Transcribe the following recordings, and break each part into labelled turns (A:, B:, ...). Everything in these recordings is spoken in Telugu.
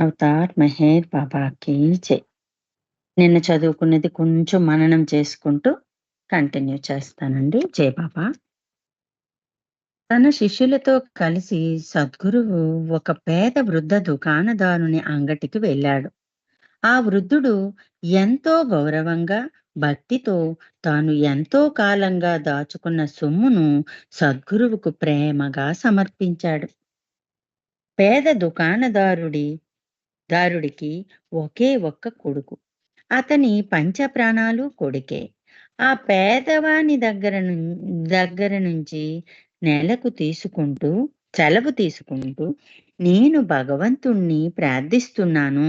A: అవతార్ మెహర్ బాబాకి జై. నిన్న చదువుకున్నది కొంచెం మననం చేసుకుంటూ కంటిన్యూ చేస్తానండి. జై బాబా. తన శిష్యులతో కలిసి సద్గురువు ఒక పేద వృద్ధ దుకాణదారుని అంగటికి వెళ్ళాడు. ఆ వృద్ధుడు ఎంతో గౌరవంగా భక్తితో తాను ఎంతో కాలంగా దాచుకున్న సొమ్మును సద్గురువుకు ప్రేమగా సమర్పించాడు. పేద దుకాణదారుడి దారుడికి ఒకే ఒక్క కొడుకు. అతని పంచ ప్రాణాలు కొడుకే. ఆ పేదవాని దగ్గర దగ్గర నుంచి నెలకు తీసుకుంటూ సెలవు తీసుకుంటూ నేను భగవంతుణ్ణి ప్రార్థిస్తున్నాను.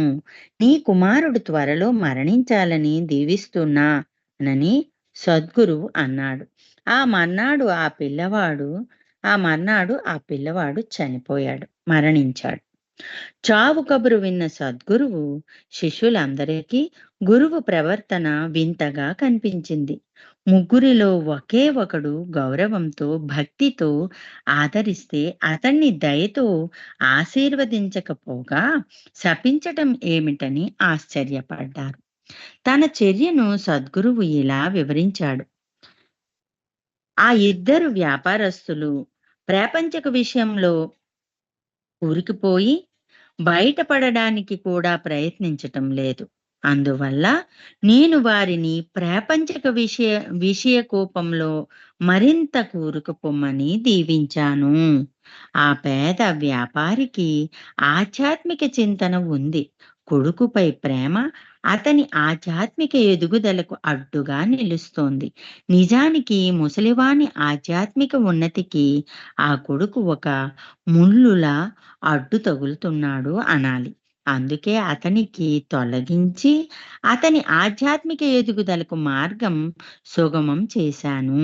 A: నీ కుమారుడు త్వరలో మరణించాలని దీవిస్తున్నానని సద్గురు అన్నాడు. ఆ మర్నాడు ఆ పిల్లవాడు ఆ మర్నాడు ఆ పిల్లవాడు చనిపోయాడు మరణించాడు. చావు కబురు విన్న సద్గురువు శిష్యులందరికీ గురువు ప్రవర్తన వింతగా కనిపించింది. ముగ్గురిలో ఒకే ఒకడు గౌరవంతో భక్తితో ఆదరిస్తే అతన్ని దయతో ఆశీర్వదించకపోగా శపించటం ఏమిటని ఆశ్చర్యపడ్డారు. తన చర్యను సద్గురువు ఇలా వివరించాడు. ఆ ఇద్దరు వ్యాపారస్తులు ప్రాపంచక విషయంలో ఊరికిపోయి బయటపడడానికి కూడా ప్రయత్నించటం లేదు. అందువల్ల నేను వారిని ప్రాపంచక విషయ విషయ కోపంలో మరింత కూరుకుపోమ్మని దీవించాను. ఆ పేద వ్యాపారికి ఆధ్యాత్మిక చింతన ఉంది. కొడుకుపై ప్రేమ అతని ఆధ్యాత్మిక ఎదుగుదలకు అడ్డుగా నిలుస్తోంది. నిజానికి ముసలివాని ఆధ్యాత్మిక ఉన్నతికి ఆ కొడుకు ఒక ముళ్ళులా అడ్డు తగులుతున్నాడు అనాలి. అందుకే అతనికి తొలగించి అతని ఆధ్యాత్మిక ఎదుగుదలకు మార్గం సుగమం చేశాను.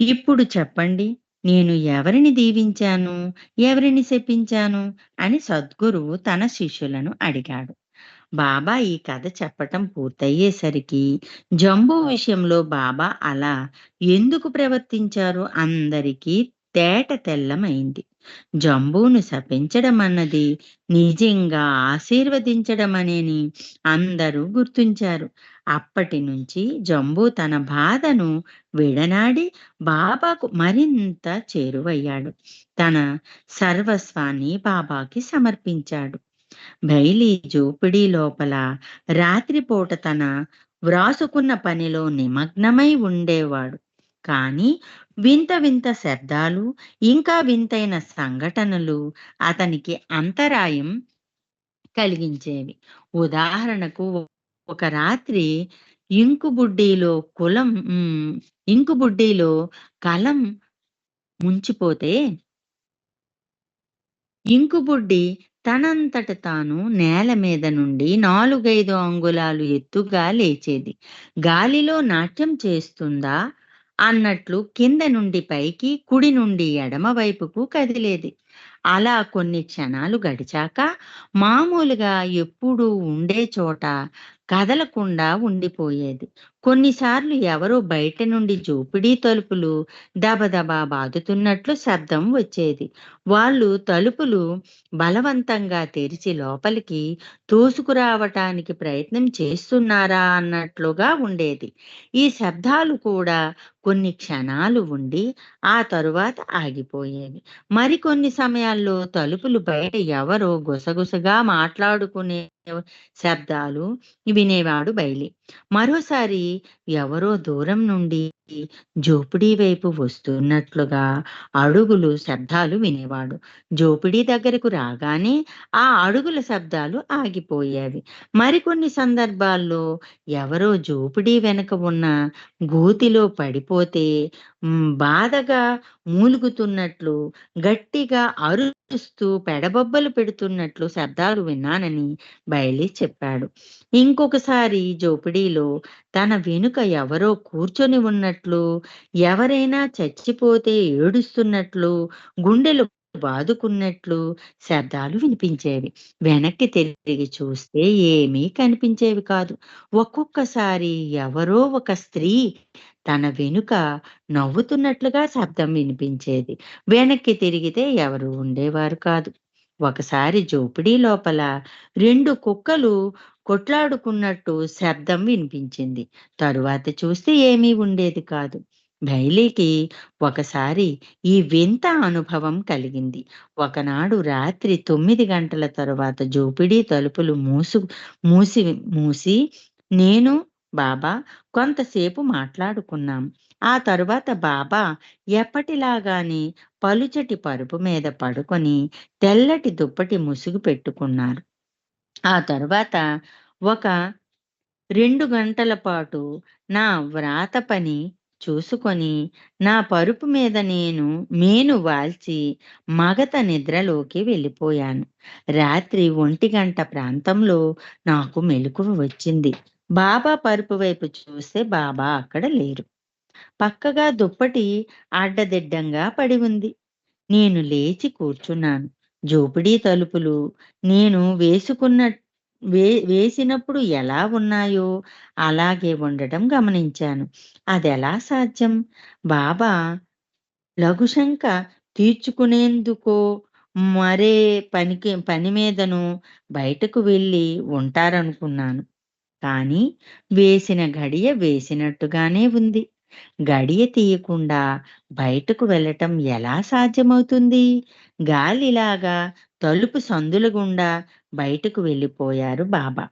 A: ఇప్పుడు చెప్పండి. నేను ఎవరిని దీవించాను? ఎవరిని శపించాను? అని సద్గురువు తన శిష్యులను అడిగాడు. బాబా ఈ కథ చెప్పటం పూర్తయ్యేసరికి జంబూ విషయంలో బాబా అలా ఎందుకు ప్రవర్తించారో? అందరికీ తేట తెల్లమైంది. జంబూను శపించడం అన్నది నిజంగా ఆశీర్వదించడం అనేని అందరూ గుర్తించారు. అప్పటి నుంచి జంబూ తన బాధను విడనాడి బాబాకు మరింత చేరువయ్యాడు. తన సర్వస్వాన్ని బాబాకి సమర్పించాడు. బైలి జోపిడీ లోపల రాత్రిపూట తన వ్రాసుకున్న పనిలో నిమగ్నమై ఉండేవాడు. కానీ వింత వింత శబ్దాలు ఇంకా వింతైన సంఘటనలు అతనికి అంతరాయం కలిగించేవి. ఉదాహరణకు ఒక రాత్రి ఇంకుబుడ్డీలో కులం ఇంకుబుడ్డీలో కలం ముంచిపోతే ఇంకుబుడ్డి తనంతట తాను నేల మీద నుండి నాలుగైదు అంగుళాలు ఎత్తుగా లేచేది. గాలిలో నాట్యం చేస్తుందా అన్నట్లు కింద నుండి పైకి కుడి నుండి ఎడమ వైపుకు కదిలేది. అలా కొన్ని క్షణాలు గడిచాక మామూలుగా ఎప్పుడూ ఉండే చోట కదలకుండా ఉండిపోయేది. కొన్నిసార్లు ఎవరో బయట నుండి జోపిడీ తలుపులు దబదబా బాదుతున్నట్లు శబ్దం వచ్చేది. వాళ్ళు తలుపులు బలవంతంగా తెరిచి లోపలికి తోసుకురావటానికి ప్రయత్నం చేస్తున్నారా అన్నట్లుగా ఉండేది. ఈ శబ్దాలు కూడా కొన్ని క్షణాలు ఉండి ఆ తరువాత ఆగిపోయేవి. మరికొన్ని సమయాల్లో తలుపులు బయట ఎవరో గుసగుసగా మాట్లాడుకునే శబ్దాలు వినేవాడు బయలి. మరోసారి ఎవరో దూరం నుండి జోపిడీ వైపు వస్తున్నట్లుగా అడుగులు శబ్దాలు వినేవాడు. జోపిడీ దగ్గరకు రాగానే ఆ అడుగుల శబ్దాలు ఆగిపోయేవి. మరికొన్ని సందర్భాల్లో ఎవరో జోపిడీ వెనక ఉన్న గూతిలో పడిపోతే బాధగా మూలుగుతున్నట్లు గట్టిగా అరుస్తూ పెడబొబ్బలు పెడుతున్నట్లు శబ్దాలు విన్నానని బయలి చెప్పాడు. ఇంకొకసారి జోపిడీలో తన వెనుక ఎవరో కూర్చొని ఉన్నట్లు ఎవరైనా చచ్చిపోతే ఏడుస్తున్నట్లు గుండెలు బాదుకున్నట్లు శబ్దాలు వినిపించేవి. వెనక్కి తిరిగి చూస్తే ఏమీ కనిపించేవి కాదు. ఒక్కొక్కసారి ఎవరో ఒక స్త్రీ తన వెనుక నవ్వుతున్నట్లుగా శబ్దం వినిపించేది. వెనక్కి తిరిగితే ఎవరు ఉండేవారు కాదు. ఒకసారి జోపిడీ లోపల రెండు కుక్కలు కొట్లాడుకున్నట్టు శబ్దం వినిపించింది. తరువాత చూస్తే ఏమీ ఉండేది కాదు. బైలీకి ఒకసారి ఈ వింత అనుభవం కలిగింది. ఒకనాడు రాత్రి తొమ్మిది గంటల తరువాత జోపిడీ తలుపులు మూసు మూసి మూసి నేను బాబా కొంతసేపు మాట్లాడుకున్నాం. ఆ తరువాత బాబా ఎప్పటిలాగానే పలుచటి పరుపు మీద పడుకొని తెల్లటి దుప్పటి ముసుగు పెట్టుకున్నారు. ఆ తరువాత ఒక రెండు గంటల పాటు నా వ్రాత పని చూసుకొని నా పరుపు మీద నేను మేను వాల్చి మగత నిద్రలోకి వెళ్ళిపోయాను. రాత్రి ఒంటి గంట ప్రాంతంలో నాకు మెలకువ వచ్చింది. బాబా పరుపు వైపు చూస్తే బాబా అక్కడ లేరు. పక్కగా దుప్పటి అడ్డదిడ్డంగా పడి ఉంది. నేను లేచి కూర్చున్నాను. జోపిడీ తలుపులు నేను వేసుకున్న వే వేసినప్పుడు ఎలా ఉన్నాయో అలాగే ఉండటం గమనించాను. అది ఎలా సాధ్యం? బాబా లఘుశంక తీర్చుకునేందుకో మరే పనికి పని మీదను బయటకు వెళ్ళి ఉంటారనుకున్నాను. కానీ వేసిన గడియ వేసినట్టుగానే ఉంది. గడియ తీయకుండా బయటకు వెళ్ళటం ఎలా సాధ్యమవుతుంది? గాలిలాగా తలుపు సందుల గుండా బయటకు వెళ్ళిపోయారు బాబా.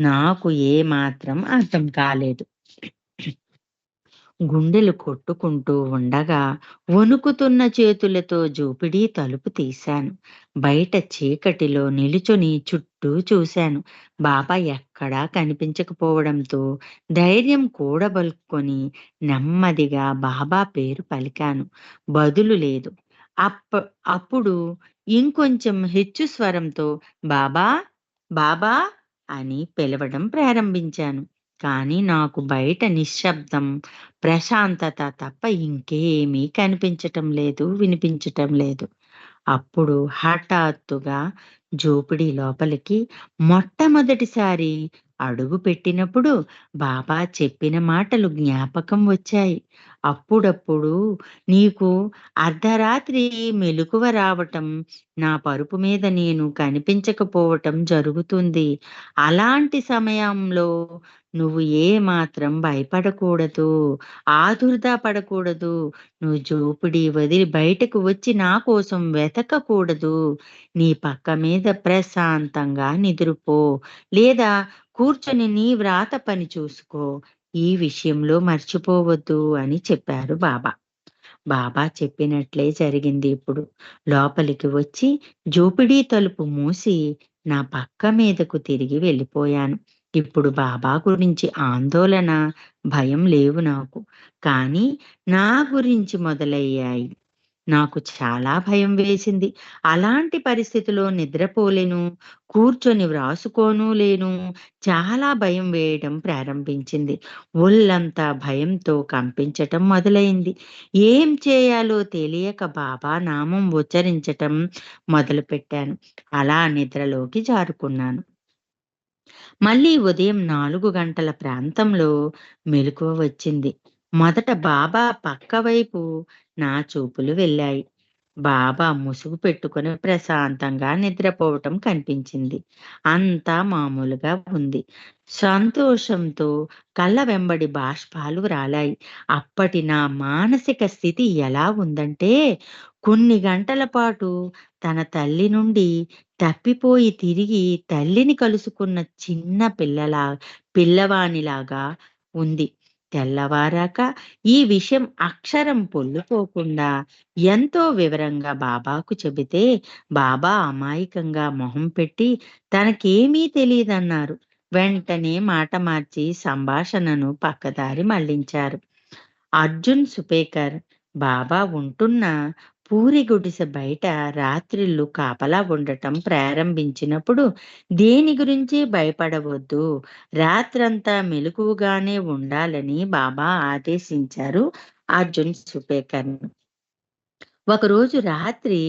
A: నాకు ఏమాత్రం అర్థం కాలేదు. గుండెలు కొట్టుకుంటూ ఉండగా వణుకుతున్న చేతులతో జూపిడీ తలుపు తీశాను. బయట చీకటిలో నిలుచుని చుట్టూ చూశాను. బాబా ఎక్కడా కనిపించకపోవడంతో ధైర్యం కూడబలుక్కొని నెమ్మదిగా బాబా పేరు పలికాను. బదులు లేదు. అప్ప అప్పుడు ఇంకొంచెం హెచ్చు స్వరంతో బాబా బాబా అని పిలవడం ప్రారంభించాను. కానీ నాకు బయట నిశ్శబ్దం ప్రశాంతత తప్ప ఇంకేమీ కనిపించటం లేదు వినిపించటం లేదు. అప్పుడు హఠాత్తుగా జోపిడి లోపలికి మొట్టమొదటిసారి అడుగు పెట్టినప్పుడు బాబా చెప్పిన మాటలు జ్ఞాపకం వచ్చాయి. అప్పుడప్పుడు నీకు అర్ధరాత్రి మెలకువ రావటం నా పరుపు మీద నేను కనిపించకపోవటం జరుగుతుంది. అలాంటి సమయంలో నువ్వు ఏ మాత్రం భయపడకూడదు ఆదుర్ద పడకూడదు. నువ్వు జోపిడి వదిలి బయటకు వచ్చి నా కోసం వెతకకూడదు. నీ పక్క మీద ప్రశాంతంగా నిద్రపో లేదా కూర్చొని నీ వ్రాత పని చూసుకో. ఈ విషయంలో మర్చిపోవద్దు అని చెప్పారు బాబా. బాబా చెప్పినట్లే జరిగింది ఇప్పుడు. లోపలికి వచ్చి జోపిడీ తలుపు మూసి నా పక్క మీదకు తిరిగి వెళ్ళిపోయాను. ఇప్పుడు బాబా గురించి ఆందోళన భయం లేవు నాకు. కానీ నా గురించి మొదలయ్యాయి. నాకు చాలా భయం వేసింది. అలాంటి పరిస్థితిలో నిద్రపోలేను కూర్చొని వ్రాసుకోను లేను చాలా భయం వేయడం ప్రారంభించింది. ఒళ్ళంతా భయంతో కంపించటం మొదలైంది. ఏం చేయాలో తెలియక బాబా నామం ఉచ్చరించటం మొదలుపెట్టాను. అలా నిద్రలోకి జారుకున్నాను. మళ్ళీ ఉదయం నాలుగు గంటల ప్రాంతంలో మెలకువ వచ్చింది. మొదట బాబా పక్క వైపు నా చూపులు వెళ్ళాయి. బాబా ముసుగు పెట్టుకుని ప్రశాంతంగా నిద్రపోవటం కనిపించింది. అంతా మామూలుగా ఉంది. సంతోషంతో కళ్ళ వెంబడి బాష్పాలు రాలాయి. అప్పటి నా మానసిక స్థితి ఎలా ఉందంటే కొన్ని గంటల పాటు తన తల్లి నుండి తప్పిపోయి తిరిగి తల్లిని కలుసుకున్న చిన్న పిల్లలా పిల్లవానిలాగా ఉంది. తెల్లవారాక ఈ విషయం అక్షరం పొల్లుపోకుండా ఎంతో వివరంగా బాబాకు చెబితే బాబా అమాయకంగా మొహం పెట్టి తనకేమీ తెలియదన్నారు వెంటనే మాట మార్చి సంభాషణను పక్కదారి మళ్ళించారు. అర్జున్ సుపేకర్ బాబా ఉంటున్న పూరి గుడిసె బయట రాత్రిళ్ళు కాపలా ఉండటం ప్రారంభించినప్పుడు దేని గురించి భయపడవద్దు. రాత్రంతా మెలకుగానే ఉండాలని బాబా ఆదేశించారు అర్జున్ సుపేకర్. ఒకరోజు రాత్రి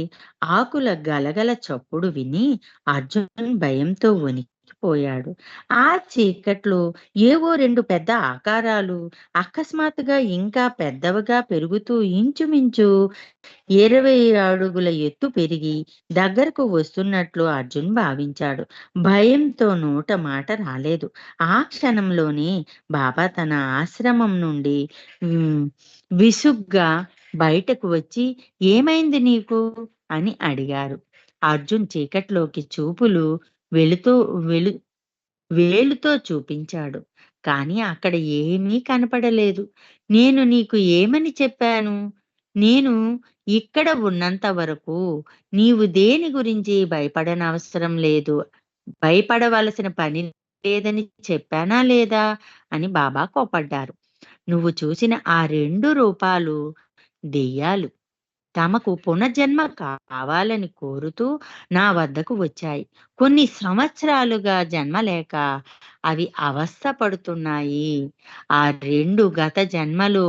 A: ఆకుల గలగల చప్పుడు విని అర్జున్ భయంతో వణికి మర్చిపోయాడు. ఆ చీకట్లో ఏవో రెండు పెద్ద ఆకారాలు అకస్మాత్తుగా ఇంకా పెద్దవిగా పెరుగుతూ ఇంచుమించు 20 అడుగుల ఎత్తు పెరిగి దగ్గరకు వస్తున్నట్లు అర్జున్ భావించాడు. భయంతో నోట మాట రాలేదు. ఆ క్షణంలోనే బాబా తన ఆశ్రమం నుండి విసుగ్గా బయటకు వచ్చి "ఏమైంది నీకు?" అని అడిగారు. అర్జున్ చీకట్లోకి చూపులు వెలుతో వెలు వేలుతో చూపించాడు. కానీ అక్కడ ఏమీ కనపడలేదు. "నేను నీకు ఏమని చెప్పాను? నేను ఇక్కడ ఉన్నంత వరకు నీవు దేని గురించి భయపడనవసరం లేదు. భయపడవలసిన పని లేదని చెప్పానా లేదా?" అని బాబా కోపడ్డారు. "నువ్వు చూసిన ఆ రెండు రూపాలు దెయ్యాలు. తమకు పునర్జన్మ కావాలని కోరుతూ నా వద్దకు వచ్చాయి. కొన్ని సంవత్సరాలుగా జన్మ లేక అవి అవస్థ పడుతున్నాయి. ఆ రెండు గత జన్మలు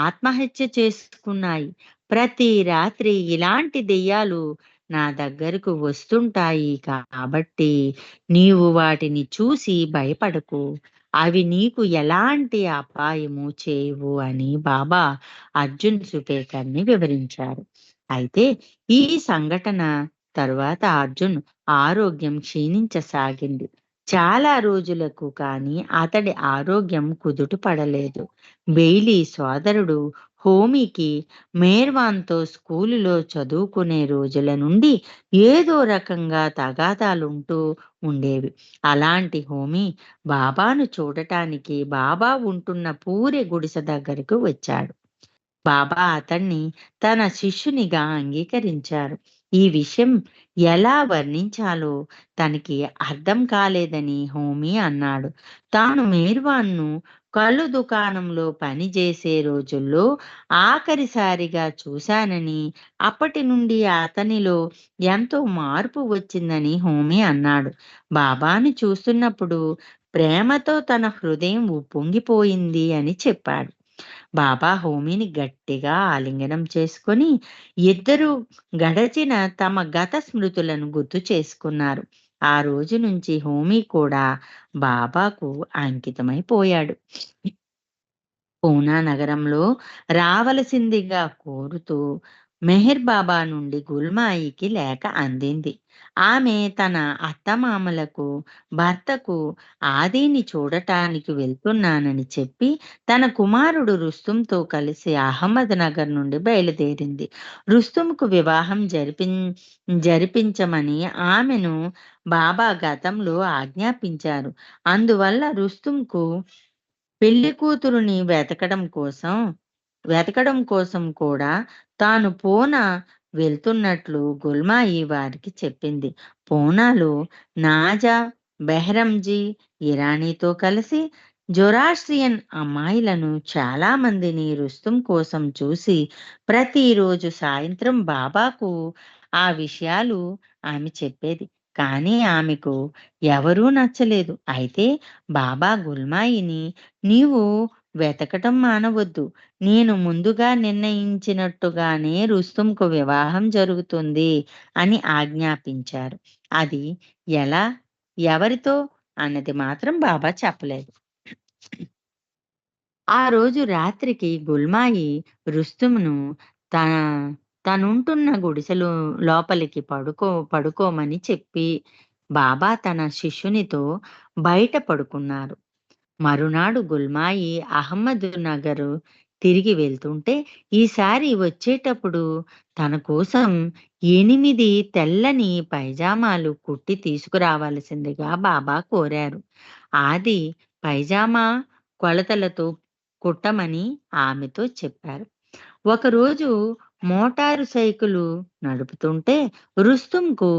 A: ఆత్మహత్య చేసుకున్నాయి. ప్రతి రాత్రి ఇలాంటి దెయ్యాలు నా దగ్గరకు వస్తుంటాయి కాబట్టి నీవు వాటిని చూసి భయపడకు. అవి నీకు ఎలాంటి అపాయము చేయవు" అని బాబా అర్జున్ సుపేకర్‌ని వివరించారు. అయితే ఈ సంఘటన తరువాత అర్జున్ ఆరోగ్యం క్షీణించసాగింది. చాలా రోజులకు కానీ అతడి ఆరోగ్యం కుదుట పడలేదు. బెయిలీ సోదరుడు హోమీకి మేర్వాన్‌తో స్కూలులో చదువుకునే రోజుల నుండి ఏదో రకంగా తగాదాలుంటూ ఉండేవి. అలాంటి హోమీ బాబాను చూడటానికి బాబా ఉంటున్న పూరి గుడిసె దగ్గరకు వచ్చాడు. బాబా అతన్ని తన శిష్యునిగా అంగీకరించారు. ఈ విషయం ఎలా వర్ణించాలో తనకి అర్థం కాలేదని హోమీ అన్నాడు. తాను మేర్వాన్‌ను కళ్ళు దుకాణంలో పనిచేసే రోజుల్లో ఆఖరిసారిగా చూశానని, అప్పటి నుండి అతనిలో ఎంతో మార్పు వచ్చిందని హోమి అన్నాడు. బాబాను చూస్తున్నప్పుడు ప్రేమతో తన హృదయం ఉప్పొంగిపోయింది అని చెప్పాడు. బాబా హోమిని గట్టిగా ఆలింగనం చేసుకొని ఇద్దరూ గడచిన తమ గత స్మృతులను గుర్తు చేసుకున్నారు. ఆ రోజు నుంచి హోమీ కూడా బాబాకు అంకితమైపోయాడు. పూనా నగరంలో రావలసిందిగా కోరుతూ మెహర్ బాబా నుండి గుల్మాయికి లేఖ అందింది. ఆమె తన అత్తమామలకు, భర్తకు ఆదిని చూడటానికి వెళ్తున్నానని చెప్పి తన కుమారుడు రుస్తుంతో కలిసి అహ్మద్ నగర్ నుండి బయలుదేరింది. రుస్తుంకు వివాహం జరిపిం జరిపించమని ఆమెను బాబా గతంలో ఆజ్ఞాపించారు. అందువల్ల రుస్తుంకు పెళ్ళి కూతురుని వెతకడం కోసం వెతకడం కోసం కూడా తాను పూనా వెళ్తున్నట్లు గుల్మాయి వారికి చెప్పింది. పూనాలో నాజా, బెహరంజీ ఇరానీతో కలిసి జొరాస్ట్రియన్ అమ్మాయిలను చాలా మందిని రుస్తుం కోసం చూసి ప్రతిరోజు సాయంత్రం బాబాకు ఆ విషయాలు ఆమె చెప్పేది. కానీ ఆమెకు ఎవరూ నచ్చలేదు. అయితే బాబా గుల్మాయిని "నీవు వెతకటం మానవద్దు నేను ముందుగా నిర్ణయించినట్టుగానే రుస్తుంకు వివాహం జరుగుతుంది" అని ఆజ్ఞాపించారు. అది ఎలా, ఎవరితో అన్నది మాత్రం బాబా చెప్పలేదు. ఆ రోజు రాత్రికి గుల్మాయి రుస్తుమును తన తనుంటున్న గుడిసెలో లోపలికి పడుకో పడుకోమని చెప్పి బాబా తన శిష్యునితో బయట పడుకున్నారు. మరునాడు గుల్మాయి అహ్మద్ నగరు తిరిగి వెళ్తుంటే ఈసారి వచ్చేటప్పుడు తన కోసం ఎనిమిది తెల్లని పైజామాలు కుట్టి తీసుకురావలసిందిగా బాబా కోరారు. ఆది పైజామా కొలతలతో కుట్టమని ఆమెతో చెప్పారు. ఒకరోజు మోటారు సైకిలు నడుపుతుంటే రుస్తుంకు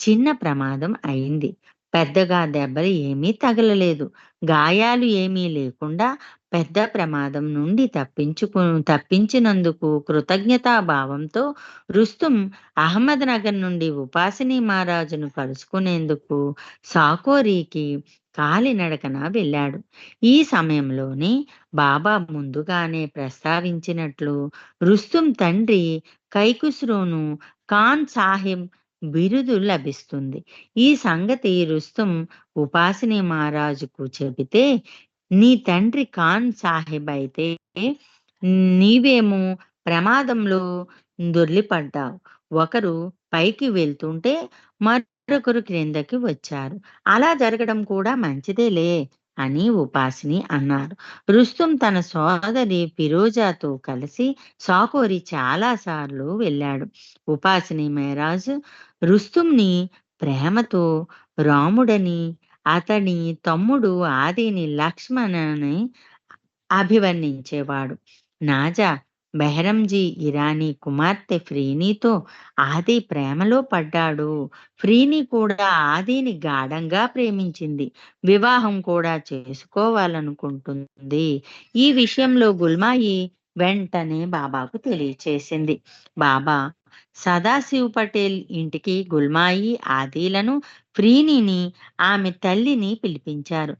A: చిన్న ప్రమాదం అయింది. పెద్దగా దెబ్బలు ఏమీ తగలలేదు. గాయాలు ఏమీ లేకుండా పెద్ద ప్రమాదం నుండి తప్పించుకు తప్పించినందుకు కృతజ్ఞతాభావంతో రుస్తుం అహ్మద్ నగర్ నుండి ఉపాసిని మహారాజును కలుసుకునేందుకు సాకోరికి కాలినడకన వెళ్ళాడు. ఈ సమయంలోనే బాబా ముందుగానే ప్రస్తావించినట్లు రుస్తుం తండ్రి కైకుస్రోను ఖాన్ సాహిబ్ బిరుదు లభిస్తుంది. ఈ సంగతి రుస్తుం ఉపాసిని మహారాజుకు చెబితే, నీ తండ్రి ఖాన్ సాహెబ్ అయితే నీవేమో ప్రమాదంలో దొర్లిపడ్డావు. ఒకరు పైకి వెళ్తుంటే మరొకరు క్రిందకి వచ్చారు. అలా జరగడం కూడా మంచిదేలే అని ఉపాసిని అన్నారు. రుస్తుం తన సోదరి ఫిరోజాతో కలిసి సాకోరి చాలా సార్లు వెళ్ళాడు. ఉపాసిని మహారాజు రుస్తుంని ప్రేమతో రాముడని, అతని తమ్ముడు ఆదిని లక్ష్మణని అభివర్ణించేవాడు. నాజా బెహరంజీ ఇరానీ కుమార్తె ఫ్రీనీతో ఆది ప్రేమలో పడ్డాడు. ఫ్రీని కూడా ఆదిని గాఢంగా ప్రేమించింది. వివాహం కూడా చేసుకోవాలనుకుంటుంది. ఈ విషయంలో గుల్మాయి వెంటనే బాబాకు తెలియచేసింది. బాబా సదాశివ్ పటేల్ ఇంటికి గుల్మాయి, ఆదిలను, ప్రీనిని ఆమె తల్లిని పిలిపించారు.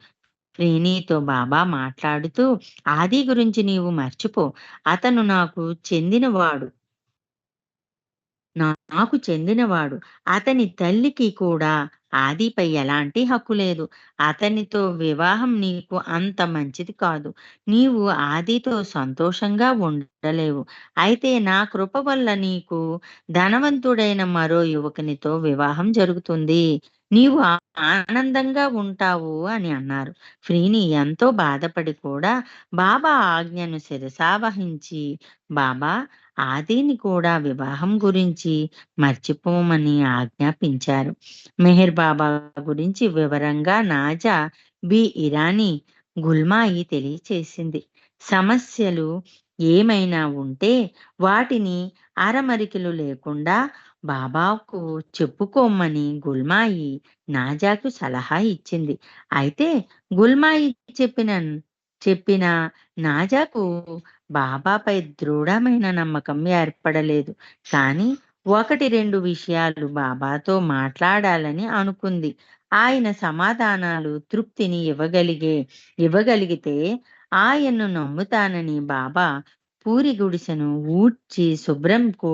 A: ప్రీనీతో బాబా మాట్లాడుతూ ఆది గురించి నీవు మర్చిపో. అతను నాకు చెందినవాడు. నాకు చెందినవాడు. అతని తల్లికి కూడా ఆదిపై ఎలాంటి హక్కు లేదు. అతనితో వివాహం నీకు అంత మంచిది కాదు. నీవు ఆదితో సంతోషంగా ఉండలేవు. అయితే నా కృప వల్ల నీకు ధనవంతుడైన మరో యువకునితో వివాహం జరుగుతుంది. నీవు ఆనందంగా ఉంటావు అని అన్నారు. ఫ్రీని ఎంతో బాధపడి కూడా బాబా ఆజ్ఞను శిరసావహించి బాబా ఆదిని కూడా వివాహం గురించి మర్చిపోమని ఆజ్ఞాపించారు. మెహర్ బాబా గురించి వివరంగా నాజా బి ఇరానీ గుల్మాయి తెలియచేసింది. సమస్యలు ఏమైనా ఉంటే వాటిని అరమరికలు లేకుండా బాబాకు చెప్పుకోమని గుల్మాయి నాజాకు సలహా ఇచ్చింది. అయితే గుల్మాయి చెప్పిన చెప్పిన నాజాకు బాబాపై దృఢమైన నమ్మకం ఏర్పడలేదు. కానీ ఒకటి రెండు విషయాలు బాబాతో మాట్లాడాలని అనుకుంది. ఆయన సమాధానాలు తృప్తిని ఇవ్వగలిగే ఇవ్వగలిగితే ఆయన్ను నమ్ముతానని బాబా పూరి గుడిసెను ఊడ్చి శుభ్రం కూ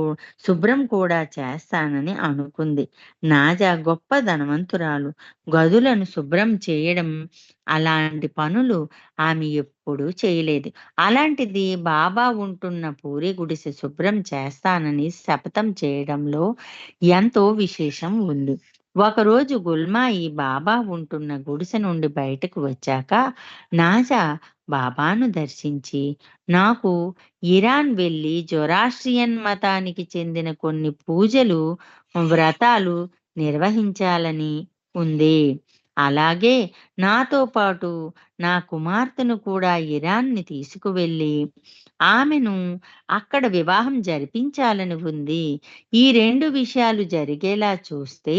A: శుభ్రం కూడా చేస్తానని అనుకుంది. నాజా గొప్ప ధనవంతురాలు. గదులను శుభ్రం చేయడం అలాంటి పనులు ఆమె ఎప్పుడూ చేయలేదు. అలాంటిది బాబా ఉంటున్న పూరి గుడిసె శుభ్రం చేస్తానని శపథం చేయడంలో ఎంతో విశేషం ఉంది. ఒకరోజు గుల్మాయి బాబా ఉంటున్న గుడిసె నుండి బయటకు వచ్చాక నాజా బాబాను దర్శించి నాకు ఇరాన్ వెళ్ళి జొరాస్ట్రియన్ మతానికి చెందిన కొన్ని పూజలు, వ్రతాలు నిర్వహించాలని ఉంది. అలాగే నాతో పాటు నా కుమార్తెను కూడా ఇరాన్ని తీసుకువెళ్ళి ఆమెను అక్కడ వివాహం జరిపించాలని ఉంది. ఈ రెండు విషయాలు జరిగేలా చూస్తే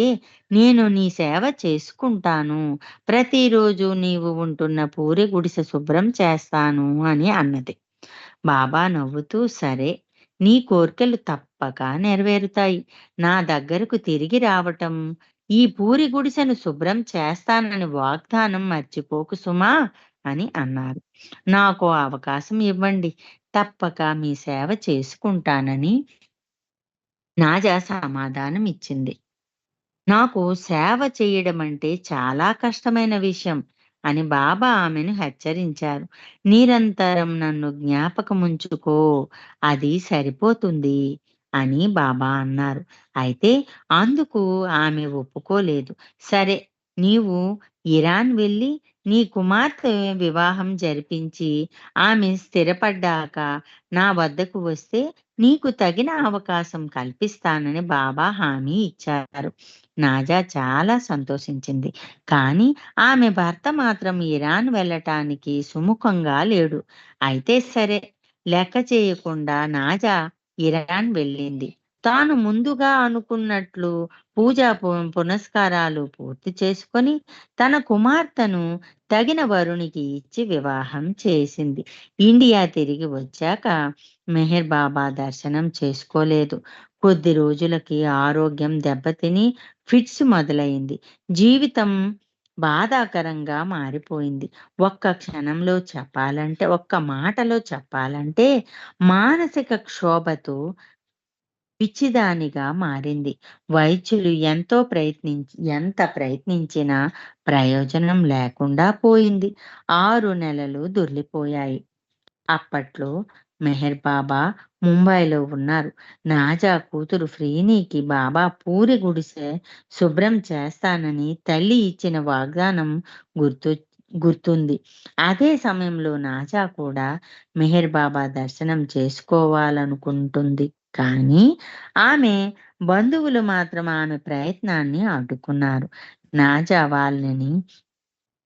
A: నేను నీ సేవ చేసుకుంటాను. ప్రతిరోజు నీవు ఉంటున్న పూరి గుడిసె శుభ్రం చేస్తాను అని అన్నది. బాబా నవ్వుతూ సరే నీ కోరికలు తప్పక నెరవేరుతాయి. నా దగ్గరకు తిరిగి రావటం, ఈ పూరి గుడిసెను శుభ్రం చేస్తానని వాగ్దానం మర్చిపోకు సుమా అని అన్నారు. నాకు అవకాశం ఇవ్వండి. తప్పక మీ సేవ చేసుకుంటానని నాజా సమాధానం ఇచ్చింది. నాకు సేవ చేయడం అంటే చాలా కష్టమైన విషయం అని బాబా ఆమెను హెచ్చరించారు. నిరంతరం నన్ను జ్ఞాపకముంచుకో అది సరిపోతుంది అని బాబా అన్నారు. అయితే అందుకు ఆమె ఒప్పుకోలేదు. సరే నీవు ఇరాన్ వెళ్ళి నీ కుమార్తె వివాహం జరిపించి ఆమె స్థిరపడ్డాక నా వద్దకు వస్తే నీకు తగిన అవకాశం కల్పిస్తానని బాబా హామీ ఇచ్చారు. నాజా చాలా సంతోషించింది. కానీ ఆమె భర్త మాత్రం ఇరాన్ వెళ్ళటానికి సుముఖంగా లేడు. అయితే సరే లెక్క చేయకుండా నాజా ఇరాన్ వెళ్ళింది. తాను ముందుగా అనుకున్నట్లు పూజా పు పునస్కారాలు పూర్తి చేసుకొని తన కుమార్తెను తగిన వరునికి ఇచ్చి వివాహం చేసింది. ఇండియా తిరిగి వచ్చాక మెహర్ బాబా దర్శనం చేసుకోలేదు. కొద్ది రోజులకి ఆరోగ్యం దెబ్బతిని ఫిట్స్ మొదలైంది. జీవితం బాధాకరంగా మారిపోయింది. ఒక్క క్షణంలో చెప్పాలంటే ఒక్క మాటలో చెప్పాలంటే మానసిక క్షోభతో పిచ్చిదానిగా మారింది. వైద్యులు ఎంతో ప్రయత్నించి ఎంత ప్రయత్నించినా ప్రయోజనం లేకుండా పోయింది. ఆరు నెలలు దొర్లిపోయాయి. అప్పట్లో మెహర్ బాబా ముంబైలో ఉన్నారు. నాజా కూతురు ఫ్రీనీకి బాబా పూరి గుడిసె శుభ్రం చేస్తానని తల్లి ఇచ్చిన వాగ్దానం గుర్తు గుర్తుంది. అదే సమయంలో నాజా కూడా మెహర్ బాబా దర్శనం చేసుకోవాలనుకుంటుంది. కానీ ఆమె బంధువులు మాత్రం ఆమె ప్రయత్నాన్ని అడ్డుకున్నారు. నాజా వాళ్ళని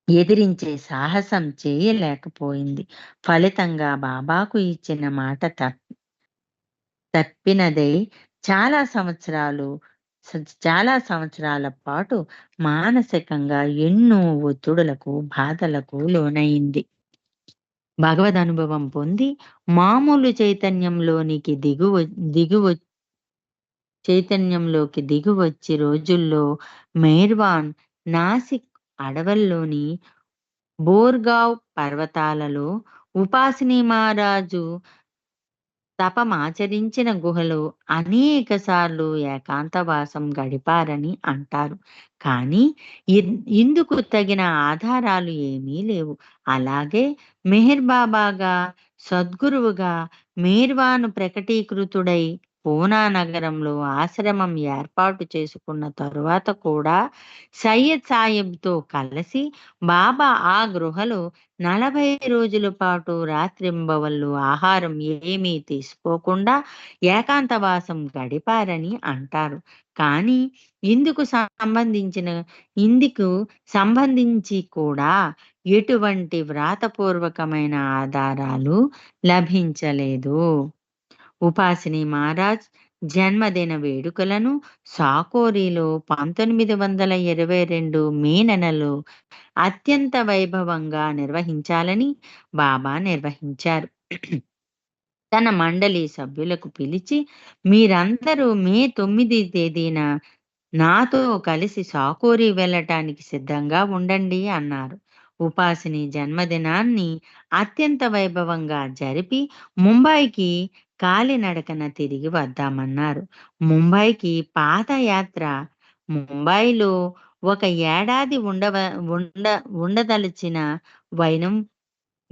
A: ఎదిరించే సాహసం చేయలేకపోయింది. ఫలితంగా బాబాకు ఇచ్చిన మాట తప్ తప్పినదై చాలా సంవత్సరాలు చాలా సంవత్సరాల పాటు మానసికంగా ఎన్నో ఒత్తిడులకు, బాధలకు లోనైంది భగవద్ అనుభవం పొంది మామూలు చైతన్యంలోనికి దిగువ దిగువ చైతన్యంలోకి దిగువచ్చి రోజుల్లో మేర్వాన్ నాసిక్ అడవుల్లోని బోర్గావ్ పర్వతాలలో ఉపాసిని మహారాజు తపమాచరించిన గుహలో అనేక సార్లు ఏకాంతవాసం గడిపారని అంటారు. కానీ ఇందుకు తగిన ఆధారాలు ఏమీ లేవు. అలాగే మెహర్ బాబాగా, సద్గురువుగా మేర్వాను ప్రకటీకృతుడై పూనా నగరంలో ఆశ్రమం ఏర్పాటు చేసుకున్న తరువాత కూడా సయ్యద్ సాహెబ్‌తో కలిసి బాబా ఆ గృహలో 40 రోజుల పాటు రాత్రింబవళ్ళు ఆహారం ఏమీ తీసుకోకుండా ఏకాంతవాసం గడిపారని అంటారు. కానీ ఇందుకు సంబంధించిన ఇందుకు సంబంధించి కూడా ఎటువంటి వ్రాతపూర్వకమైన ఆధారాలు లభించలేదు. ఉపాసిని మహారాజ్ జన్మదిన వేడుకలను సాకోరిలో పంతొమ్మిది వందల ఇరవై రెండు మే నెలలో అత్యంత వైభవంగా నిర్వహించాలని బాబా నిర్వహించారు. తన మండలి సభ్యులకు పిలిచి మీరందరూ మే తొమ్మిది తేదీన నాతో కలిసి సాకోరి వెళ్ళటానికి సిద్ధంగా ఉండండి అన్నారు. ఉపాసిని జన్మదినాన్ని అత్యంత వైభవంగా జరిపి ముంబైకి కాలినడకన తిరిగి వద్దామన్నారు. ముంబైకి పాదయాత్ర ముంబైలో ఒక ఏడాది ఉండవ ఉండ ఉండదలచిన వైనం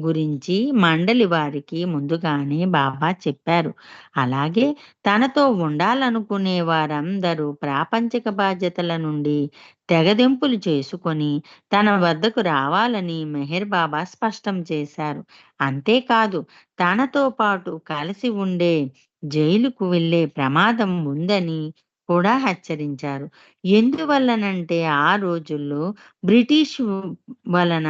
A: గురించి మండలి వారికి ముందుగానే బాబా చెప్పారు. అలాగే తనతో ఉండాలనుకునే వారందరూ ప్రాపంచిక బాధ్యతల నుండి తెగదెంపులు చేసుకొని తన వద్దకు రావాలని మెహర్ బాబా స్పష్టం చేశారు. అంతేకాదు తనతో పాటు కలిసి ఉండే జైలుకు వెళ్ళే ప్రమాదం ఉందని కూడా హెచ్చరించారు. ఎందువల్లనంటే ఆ రోజుల్లో బ్రిటిష్ వలన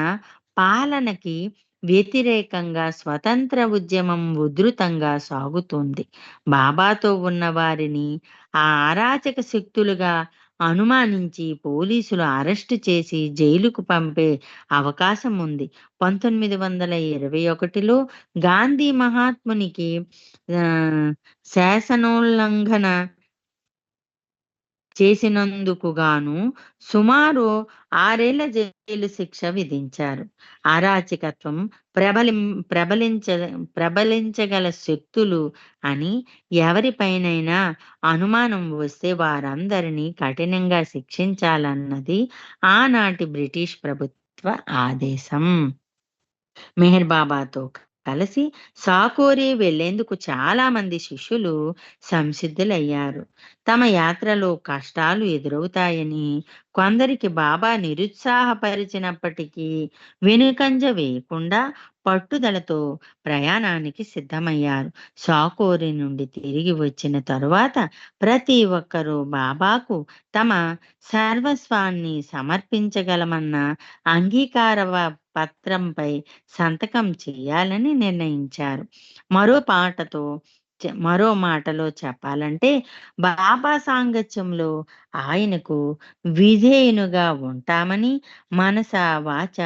A: పాలనకి వ్యతిరేకంగా స్వతంత్ర ఉద్యమం ఉధృతంగా సాగుతోంది. బాబాతో ఉన్న వారిని ఆ అరాచక శక్తులుగా అనుమానించి పోలీసులు అరెస్టు చేసి జైలుకు పంపే అవకాశం ఉంది. 1921లో గాంధీ మహాత్మునికి శాసనోల్లంఘన చేసినందుకు గాను సుమారు ఆరేళ్ళ జైలు శిక్ష విధించారు. అరాచకత్వం ప్రబలి ప్రబలించ ప్రబలించగల శక్తులు అని ఎవరిపైనైనా అనుమానం వస్తే వారందరినీ కఠినంగా శిక్షించాలన్నది ఆనాటి బ్రిటిష్ ప్రభుత్వ ఆదేశం. మెహర్ బాబాతో కలిసి సాకోరి వెళ్ళేందుకు చాలా మంది శిష్యులు సంసిద్ధులయ్యారు. తమ యాత్రలో కష్టాలు ఎదురవుతాయని కొందరికి బాబా నిరుత్సాహపరిచినప్పటికీ వెనుకంజ వేయకుండా పట్టుదలతో ప్రయాణానికి సిద్ధమయ్యారు. సాకోరి నుండి తిరిగి వచ్చిన తరువాత ప్రతి ఒక్కరూ బాబాకు తమ సర్వస్వాన్ని సమర్పించగలమన్న అంగీకార పత్రంపై సంతకం చేయాలని నిర్ణయించారు. మరో పాటతో మరో మాటలో చెప్పాలంటే బాబా సాంగత్యంలో ఆయనకు విధేయునుగా ఉంటామని మనస, వాచ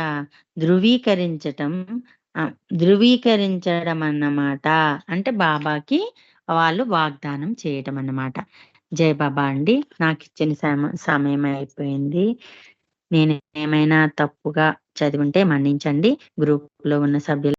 A: ధృవీకరించటం ధృవీకరించడం అన్నమాట అంటే బాబాకి వాళ్ళు వాగ్దానం చేయటం అన్నమాట. జై బాబా అండి. నాకు ఇచ్చిన సమయం అయిపోయింది. నేను ఏమైనా తప్పుగా చదివింటే మన్నించండి. గ్రూప్లో ఉన్న సభ్యులు